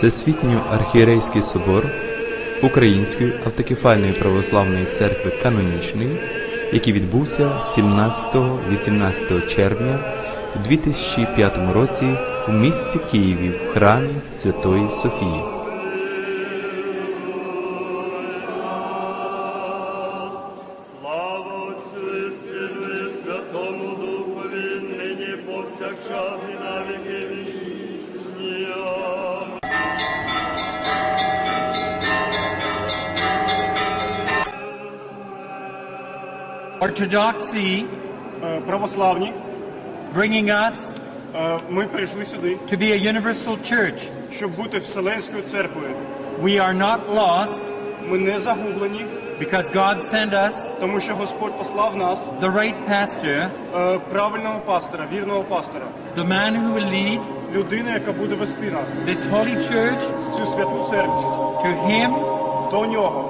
Всесвітньо архієрейський собор Української автокефальної православної церкви канонічної, який відбувся 17-18 червня у 2005 році у місті Києві в храмі Святої Софії. Orthodoxy Е, православні. bringing us Е, Ми прийшли сюди, to be a universal church. щоб бути Вселенською церквою. We are not lost Ми не загублені, because God sent us тому що Господь послав нас, the right pastor, е, правильного пастора, вірного пастора, the man who will lead людину, яка буде вести нас this holy church в цю святу церкву, to Him, до нього,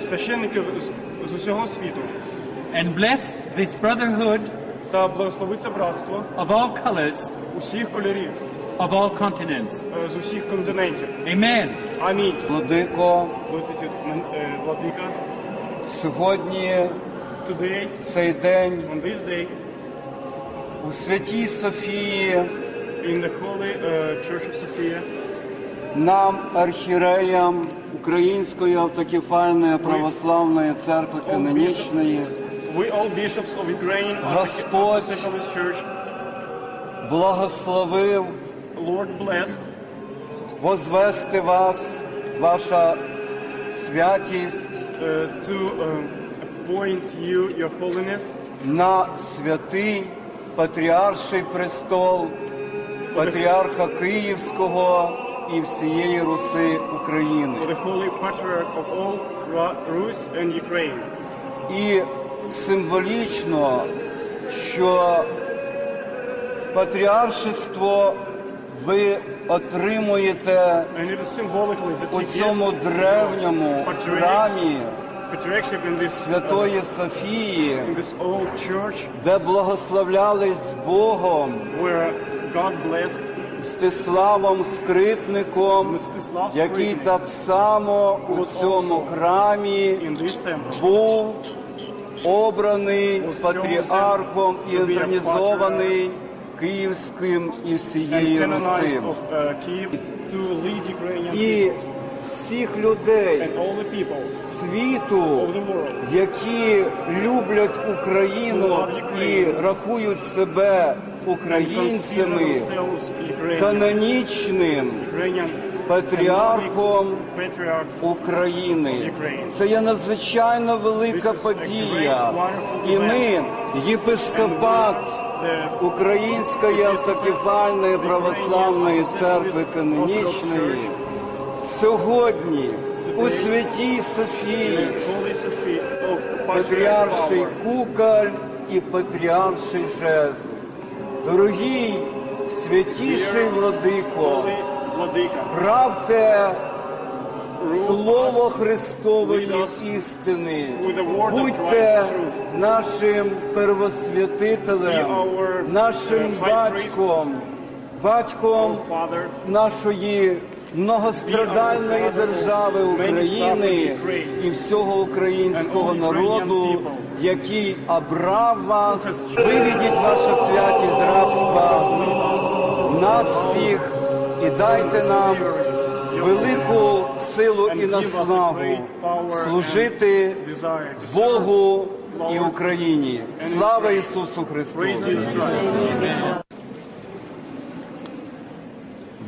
священників з, з усього світу. And bless this brotherhood Та благослови це братство of all colors, усіх кольорів, of all continents. е, з усіх континентів. Amen. Амінь. Владико, Владика, е, Владика, сьогодні today, цей день on this day, у святій Софії in the Holy е, Church of Sophia, нам, архіреям Української автокефальної православної церкви канонічної, Господь благословив возвести вас, ваша святість, е, е, на святий патріарший престол патріарха Київського і всієї Руси for України. the Holy Patriarch of all Rus and Ukraine. І символічно, що патріаршество ви отримуєте у цьому древньому храмі uh, Святої Софії, де благословлялись Богом God blessed Стиславом Скрипником, який так само у цьому храмі був обраний патріархом і організований Київським і and всієї Руси. Ukrainian І всіх людей світу, які люблять Україну і рахують себе українцями, канонічним патріархом України. Це є надзвичайно велика подія. І ми, єпископат Української автокефальної православної церкви канонічної, сьогодні у святій Софії. Of патріарший куколь і патріарший жезл. Дорогий святіший владико, правте Слово Христової істини. Будьте нашим первосвятителем, нашим батьком, батьком нашої многострадальної держави України і всього українського народу, який обрав вас, виведіть вашу святість з рабства, нас всіх і дайте нам велику силу і наснагу служити Богу і Україні. Слава Ісусу Христу!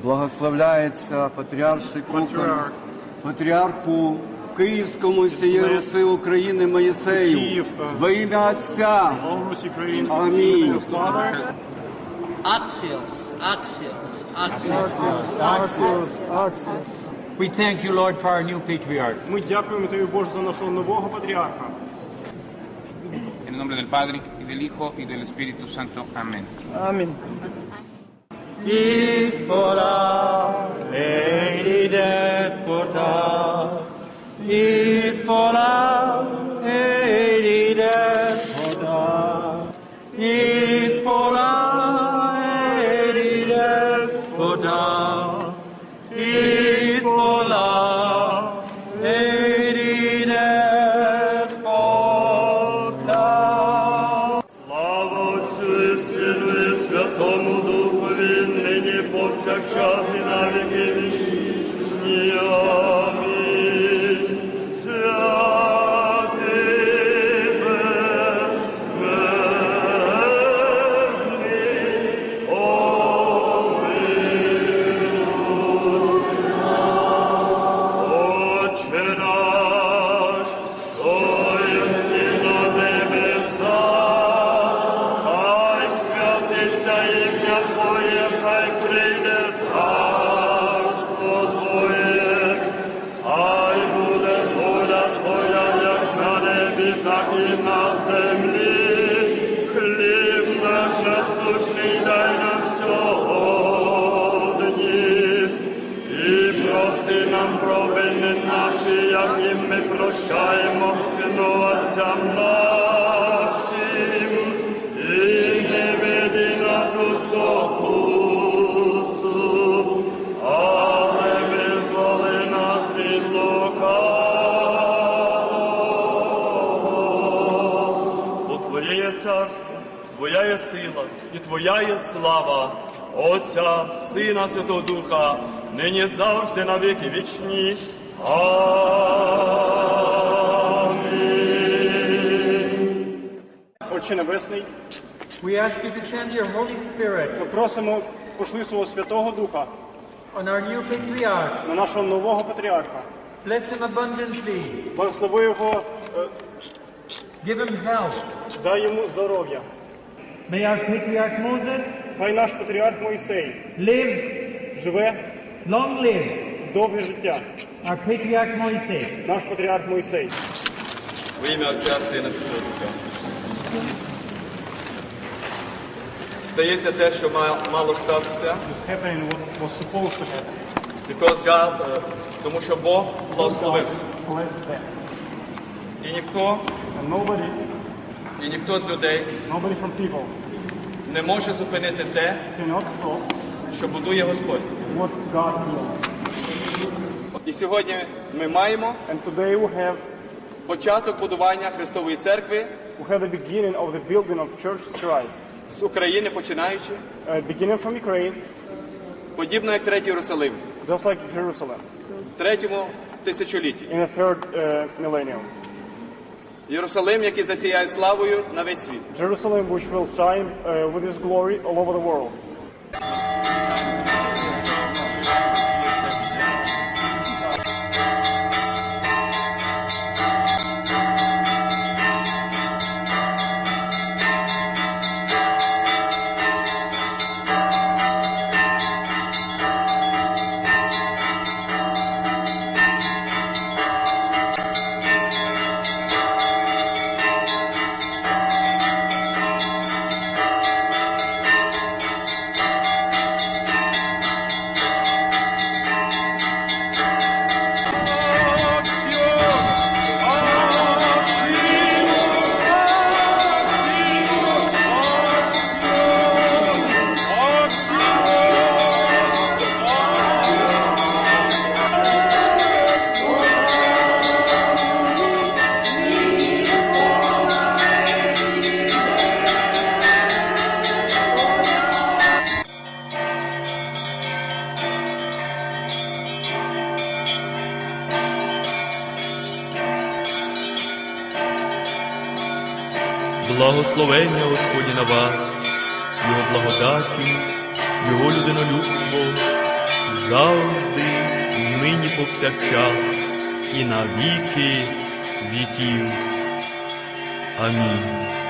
Благословляється патріарший Patriarch патріарху Київському всієї Руси України Моїсею. Е, Во ім'я Отця. Амінь. Father, Axios, Axios, Axios. We thank you, Lord, for our new patriarch. Ми дякуємо тобі, Боже, за нашого нового патріарха. En nombre del Padre, y del Hijo, y del Espíritu Santo. Amén. Амінь. Твоя є сила і Твоя є слава, Отця, Сина, Святого Духа, нині завжди на віки вічні. Амінь. Отче Небесний, We ask you to send your Holy Spirit ми просимо пошли свого Святого Духа on our new patriarch. на нашого нового патріарха. Bless him abundantly. Благослови його, е, Give him health. дай йому здоров'я. May our patriarch Moses Хай наш патріарх Моїсей live, живе long live. довге життя. Our patriarch Moises. Наш патріарх Моїсей. Во ім'я Отця, Сина, Святого Духа. Стається те, що мало статися, because God, е, тому що Бог благословив. І ніхто, nobody, і ніхто з людей nobody from people не може зупинити те, що будує Господь. what God. І сьогодні ми маємо And today we have початок будування Христової церкви we have the beginning of the building of Church Christ. з України починаючи, Uh, beginning from Ukraine, подібно як третій Єрусалим, just like Jerusalem, в третьому тисячолітті. in the third uh, millennium. Єрусалим, який засіяє славою на весь світ. Jerusalem, which will shine uh, with His glory all over the world. Благословення Господні на вас, Його благодаті, Його людинолюбство завжди, нині повсякчас і на віки віків. Амінь.